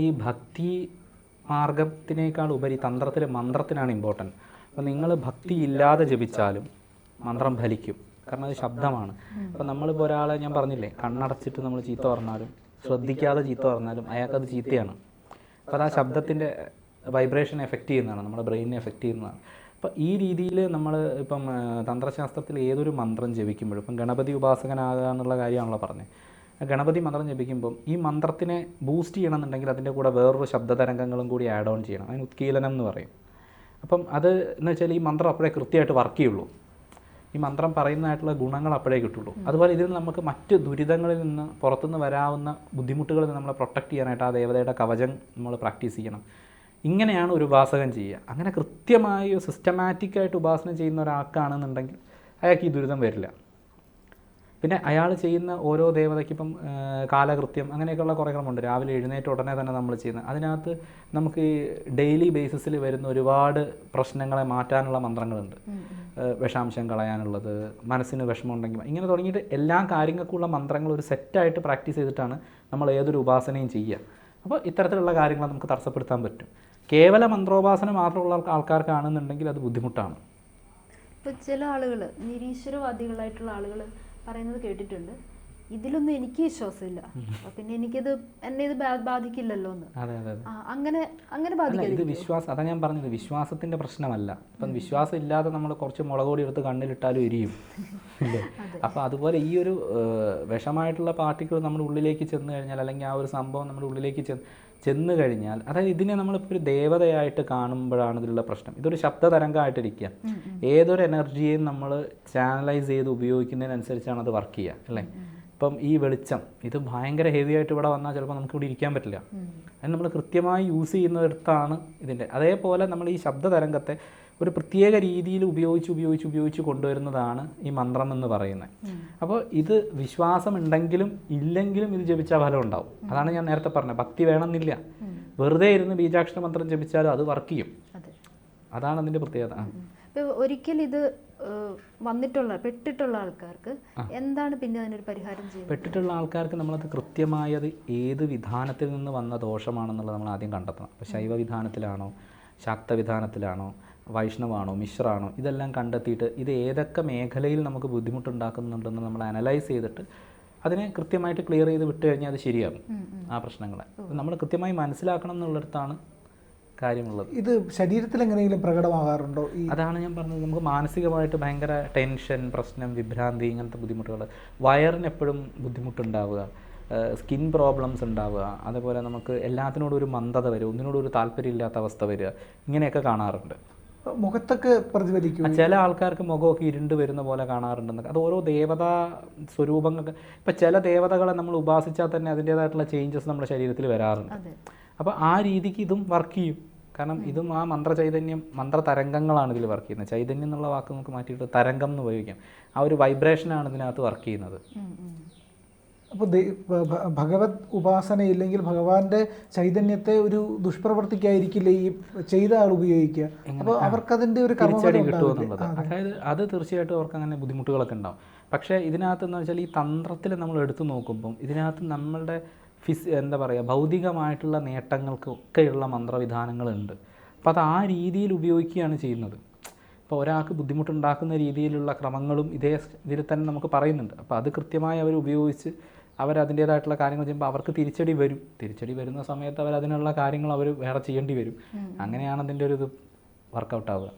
ഈ ഭക്തി മാർഗത്തിനേക്കാൾ ഉപരി തന്ത്രത്തിലെ മന്ത്രത്തിനാണ് ഇമ്പോർട്ടന്റ് അപ്പോൾ നിങ്ങൾ ഭക്തി ഇല്ലാതെ ജപിച്ചാലും മന്ത്രം ഫലിക്കും. കാരണം അത് ശബ്ദമാണ്. അപ്പോൾ നമ്മളിപ്പോൾ ഒരാളെ ഞാൻ പറഞ്ഞില്ലേ കണ്ണടച്ചിട്ട് നമ്മൾ ചീത്ത പറഞ്ഞാലും ശ്രദ്ധിക്കാതെ ചീത്ത പറഞ്ഞാലും അയാൾക്കത് ചീത്തയാണ്. അപ്പോൾ അത് ആ ശബ്ദത്തിന്റെ വൈബ്രേഷൻ എഫക്റ്റ് ചെയ്യുന്നതാണ് നമ്മുടെ ബ്രെയിനിനെ എഫക്റ്റ് ചെയ്യുന്നതാണ്. അപ്പോൾ ഈ രീതിയിൽ നമ്മൾ ഇപ്പം തന്ത്രശാസ്ത്രത്തിൽ ഏതൊരു മന്ത്രം ജപിക്കുമ്പോഴും ഇപ്പം ഗണപതി ഉപാസകനാകുക എന്നുള്ള കാര്യമാണല്ലോ പറഞ്ഞത് ഗണപതി മന്ത്രം ജപിക്കുമ്പം ഈ മന്ത്രത്തിനെ ബൂസ്റ്റ് ചെയ്യണമെന്നുണ്ടെങ്കിൽ അതിന്റെ കൂടെ വേറൊരു ശബ്ദ തരംഗങ്ങളും കൂടി ആഡ് ഓൺ ചെയ്യണം. അതിന് ഉത്കീലനം എന്ന് പറയും. അപ്പം അത് എന്ന് വെച്ചാൽ ഈ മന്ത്രം അപ്പോഴേ കൃത്യമായിട്ട് വർക്ക് ചെയ്യുള്ളൂ. ഈ മന്ത്രം പറയുന്നതായിട്ടുള്ള ഗുണങ്ങൾ അപ്പോഴേ കിട്ടുള്ളൂ. അതുപോലെ ഇതിൽ നമുക്ക് മറ്റ് ദുരിതങ്ങളിൽ നിന്ന് പുറത്തുനിന്ന് വരാവുന്ന ബുദ്ധിമുട്ടുകളിൽ നിന്ന് നമ്മളെ പ്രൊട്ടക്ട് ചെയ്യാനായിട്ട് ആ ദേവതയുടെ കവചം നമ്മൾ പ്രാക്ടീസ് ചെയ്യണം. ഇങ്ങനെയാണ് ഒരു ഉപാസകൻ ചെയ്യുക. അങ്ങനെ കൃത്യമായി സിസ്റ്റമാറ്റിക്കായിട്ട് ഉപാസന ചെയ്യുന്ന ഒരാൾക്കാണെന്നുണ്ടെങ്കിൽ അയാൾക്ക് ഈ ദുരിതം വരില്ല. പിന്നെ അയാൾ ചെയ്യുന്ന ഓരോ ദേവതയ്ക്ക് ഇപ്പം കാലകൃത്യം അങ്ങനെയൊക്കെയുള്ള കുറേ ക്രമമുണ്ട്. രാവിലെ എഴുന്നേറ്റ് ഉടനെ തന്നെ നമ്മൾ ചെയ്യുന്നത് അതിനകത്ത് നമുക്ക് ഈ ഡെയിലി ബേസിസിൽ വരുന്ന ഒരുപാട് പ്രശ്നങ്ങളെ മാറ്റാനുള്ള മന്ത്രങ്ങളുണ്ട്. വിഷാംശം കളയാനുള്ളത് മനസ്സിന് വിഷമം ഉണ്ടെങ്കിൽ ഇങ്ങനെ തുടങ്ങിയിട്ട് എല്ലാ കാര്യങ്ങൾക്കുള്ള മന്ത്രങ്ങൾ ഒരു സെറ്റായിട്ട് പ്രാക്ടീസ് ചെയ്തിട്ടാണ് നമ്മൾ ഏതൊരു ഉപാസനയും ചെയ്യുക. അപ്പോൾ ഇത്തരത്തിലുള്ള കാര്യങ്ങൾ നമുക്ക് തടസ്സപ്പെടുത്താൻ പറ്റും. കേവല മന്ത്രോപാസന മാത്രമുള്ള ആൾക്കാ- ആൾക്കാർക്കാണെന്നുണ്ടെങ്കിൽ അത് ബുദ്ധിമുട്ടാണ്. ഇപ്പോൾ ചില ആളുകൾ നിരീശ്വരവാദികളായിട്ടുള്ള ആളുകൾ പറയുന്നത് കേട്ടിട്ടുണ്ട്. ഇതിലൊന്നും എനിക്ക് വിശ്വാസമില്ല. പിന്നെ എനിക്കിത് എന്നെ ഇത് ബാധിക്കില്ലല്ലോ എന്ന് അങ്ങനെ അങ്ങനെ ബാധിക്കില്ല വിശ്വാസം അതാ ഞാൻ പറഞ്ഞത്. വിശ്വാസത്തിന്റെ പ്രശ്നമല്ല. ഇപ്പം വിശ്വാസം ഇല്ലാതെ നമ്മൾ കുറച്ച് മുളക് പൊടി എടുത്ത് കണ്ണിലിട്ടാലും എരിയും. അപ്പൊ അതുപോലെ ഈ ഒരു വിഷമായിട്ടുള്ള പാർട്ടിക്കിൾ നമ്മുടെ ഉള്ളിലേക്ക് ചെന്ന് കഴിഞ്ഞാൽ അല്ലെങ്കിൽ ആ ഒരു സംഭവം നമ്മുടെ ഉള്ളിലേക്ക് ചെന്ന് ചെന്ന് കഴിഞ്ഞാൽ അതായത് ഇതിനെ നമ്മളിപ്പോൾ ഒരു ദേവതയായിട്ട് കാണുമ്പോഴാണ് ഇതിലുള്ള പ്രശ്നം. ഇതൊരു ശബ്ദ തരംഗമായിട്ടിരിക്കുക ഏതൊരു എനർജിയെയും നമ്മൾ ചാനലൈസ് ചെയ്ത് ഉപയോഗിക്കുന്നതിനനുസരിച്ചാണ് അത് വർക്ക് ചെയ്യുക അല്ലേ? ഇപ്പം ഈ വെളിച്ചം ഇത് ഭയങ്കര ഹെവി ആയിട്ട് ഇവിടെ വന്നാൽ ചിലപ്പോൾ നമുക്ക് ഇവിടെ ഇരിക്കാൻ പറ്റില്ല. അത് നമ്മൾ കൃത്യമായി യൂസ് ചെയ്യുന്നിടത്താണ് ഇതിന്റെ. അതേപോലെ നമ്മൾ ഈ ശബ്ദ തരംഗത്തെ ഒരു പ്രത്യേക രീതിയിൽ ഉപയോഗിച്ച് ഉപയോഗിച്ച് ഉപയോഗിച്ച് കൊണ്ടുവരുന്നതാണ് ഈ മന്ത്രം എന്ന് പറയുന്നത്. അപ്പോൾ ഇത് വിശ്വാസം ഉണ്ടെങ്കിലും ഇല്ലെങ്കിലും ഇത് ജപിച്ചാൽ ഫലം ഉണ്ടാവും. അതാണ് ഞാൻ നേരത്തെ പറഞ്ഞത്. ഭക്തി വേണമെന്നില്ല. വെറുതെ ഇരുന്ന് ബീജാക്ഷര മന്ത്രം ജപിച്ചാലും അത് വർക്ക് ചെയ്യും. അതെ. അതാണ് അതിന്റെ പ്രത്യേകത. ഒരിക്കൽ ഇത് വന്നിട്ടുള്ള പെട്ടിട്ടുള്ള ആൾക്കാർക്ക് എന്താണ് പിന്നെ അതിനൊരു പരിഹാരം ചെയ്യുന്നത്? പെട്ടിട്ടുള്ള ആൾക്കാർക്ക് നമ്മളത് കൃത്യമായത് ഏത് വിധാനത്തിൽ നിന്ന് വന്ന ദോഷമാണെന്നുള്ളത് നമ്മൾ ആദ്യം കണ്ടെത്തണം. ഇപ്പോൾ ശൈവ വിധാനത്തിലാണോ ശാക്ത വിധാനത്തിലാണോ വൈഷ്ണവാണോ മിശ്രാണോ ഇതെല്ലാം കണ്ടെത്തിയിട്ട് ഇത് ഏതൊക്കെ മേഖലയിൽ നമുക്ക് ബുദ്ധിമുട്ടുണ്ടാക്കുന്നുണ്ടെന്ന് നമ്മൾ അനലൈസ് ചെയ്തിട്ട് അതിനെ കൃത്യമായിട്ട് ക്ലിയർ ചെയ്ത് വിട്ട് കഴിഞ്ഞാൽ അത് ശരിയാകും ആ പ്രശ്നങ്ങളെ. നമ്മൾ കൃത്യമായി മനസ്സിലാക്കണം എന്നുള്ളിടത്താണ് കാര്യമുള്ളത്. ഇത് ശരീരത്തിൽ എങ്ങനെയെങ്കിലും പ്രകടമാകാറുണ്ടോ? അതാണ് ഞാൻ പറഞ്ഞത്. നമുക്ക് മാനസികമായിട്ട് ഭയങ്കര ടെൻഷൻ പ്രശ്നം വിഭ്രാന്തി ഇങ്ങനത്തെ ബുദ്ധിമുട്ടുകൾ. വയറിന് എപ്പോഴും ബുദ്ധിമുട്ടുണ്ടാവുക. സ്കിൻ പ്രോബ്ലംസ് ഉണ്ടാവുക. അതേപോലെ നമുക്ക് എല്ലാത്തിനോടും ഒരു മന്ദത വരും ഒന്നിനോടും ഒരു താല്പര്യമില്ലാത്ത അവസ്ഥ വരിക. ഇങ്ങനെയൊക്കെ കാണാറുണ്ട്. മുഖത്തൊക്കെ പ്രതിഫലിക്കും. ചില ആൾക്കാർക്ക് മുഖമൊക്കെ ഇരുണ്ട് വരുന്ന പോലെ കാണാറുണ്ടെന്ന്. അത് ഓരോ ദേവതാ സ്വരൂപങ്ങൾക്ക് ഇപ്പം ചില ദേവതകളെ നമ്മൾ ഉപാസിച്ചാൽ തന്നെ അതിന്റേതായിട്ടുള്ള ചേഞ്ചസ് നമ്മുടെ ശരീരത്തിൽ വരാറുണ്ട്. അതെ. അപ്പോൾ ആ രീതിക്ക് ഇതും വർക്ക് ചെയ്യും. കാരണം ഇതും ആ മന്ത്രചൈതന്യം മന്ത്ര തരംഗങ്ങളാണ് ഇതിൽ വർക്ക് ചെയ്യുന്നത്. ചൈതന്യം എന്നുള്ള വാക്ക് നമുക്ക് മാറ്റിയിട്ട് തരംഗം എന്ന് ഉപയോഗിക്കാം. ആ ഒരു വൈബ്രേഷനാണ് ഇതിനകത്ത് വർക്ക് ചെയ്യുന്നത്. അപ്പോൾ ഭഗവത് ഉപാസന ഇല്ലെങ്കിൽ ഭഗവാന്റെ ചൈതന്യത്തെ ഒരു ദുഷ്പ്രവർത്തിക്കായിരിക്കില്ല ഈ ചെയ്ത ആൾ ഉപയോഗിക്കുക. അപ്പോൾ അവർക്കതിന്റെ ഒരു തിരിച്ചടി കിട്ടുമെന്നുള്ളത് അതായത് അത് തീർച്ചയായിട്ടും അവർക്ക് അങ്ങനെ ബുദ്ധിമുട്ടുകളൊക്കെ ഉണ്ടാവും. പക്ഷേ ഇതിനകത്ത് എന്ന് വെച്ചാൽ ഈ തന്ത്രത്തിൽ നമ്മൾ എടുത്തു നോക്കുമ്പം ഇതിനകത്ത് നമ്മളുടെ ഫിസ് എന്താ പറയുക ഭൗതികമായിട്ടുള്ള നേട്ടങ്ങൾക്കൊക്കെയുള്ള മന്ത്രവിധാനങ്ങളുണ്ട്. അപ്പോൾ അത് ആ രീതിയിൽ ഉപയോഗിക്കുകയാണ് ചെയ്യുന്നത്. അപ്പോൾ ഒരാൾക്ക് ബുദ്ധിമുട്ടുണ്ടാക്കുന്ന രീതിയിലുള്ള ക്രമങ്ങളും ഇതേ ഇതിൽ തന്നെ നമുക്ക് പറയുന്നുണ്ട്. അപ്പോൾ അത് കൃത്യമായി അവർ ഉപയോഗിച്ച് അവർ അതിന്റേതായിട്ടുള്ള കാര്യങ്ങൾ ചെയ്യുമ്പോൾ അവർക്ക് തിരിച്ചടി വരും. തിരിച്ചടി വരുന്ന സമയത്ത് അവർ അതിനുള്ള കാര്യങ്ങൾ അവർ വേറെ ചെയ്യേണ്ടി വരും. അങ്ങനെയാണ് അതിന്റെ ഒരു ഇത് വർക്കൗട്ട് ആവുക.